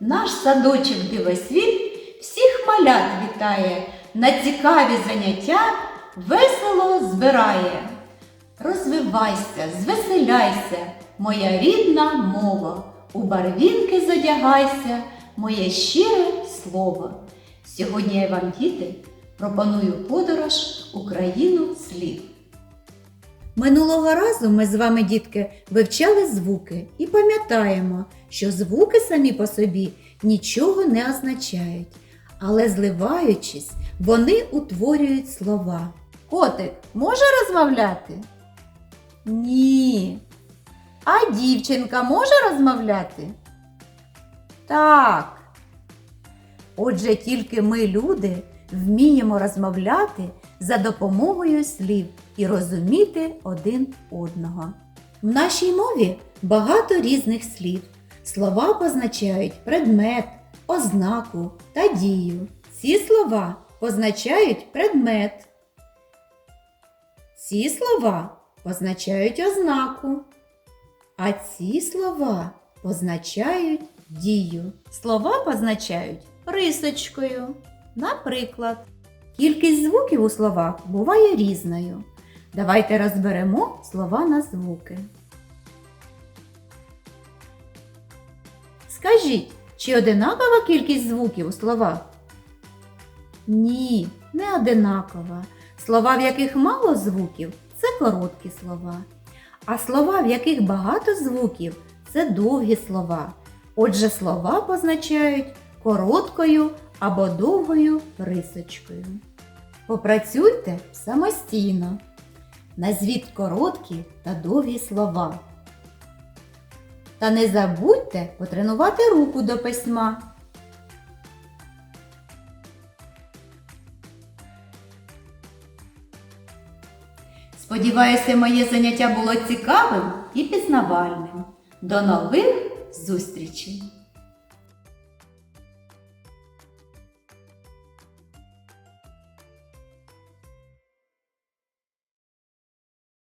наш садочок дивосвіт всіх малят вітає, на цікаві заняття весело збирає. Розвивайся, звеселяйся, моя рідна мова, у барвінки зодягайся, моє щире слово. Сьогодні я вам, діти, пропоную подорож у країну слів. Минулого разу ми з вами, дітки, вивчали звуки і пам'ятаємо, що звуки самі по собі нічого не означають, але зливаючись, вони утворюють слова. Котик може розмовляти? Ні. А дівчинка може розмовляти? Так. Отже, тільки ми, люди, вміємо розмовляти за допомогою слів і розуміти один одного. В нашій мові багато різних слів. Слова позначають предмет, ознаку та дію. Ці слова позначають предмет. Ці слова позначають ознаку. А ці слова позначають дію. Слова позначають рисочкою. Наприклад, кількість звуків у словах буває різною. Давайте розберемо слова на звуки. Скажіть, чи одинакова кількість звуків у словах? Ні, не одинакова. Слова, в яких мало звуків, це короткі слова. А слова, в яких багато звуків, це довгі слова. Отже, слова позначають короткою або довгою рисочкою. Попрацюйте самостійно. Назвіть короткі та довгі слова. Та не забудьте потренувати руку до письма. Сподіваюся, моє заняття було цікавим і пізнавальним. До нових зустрічей!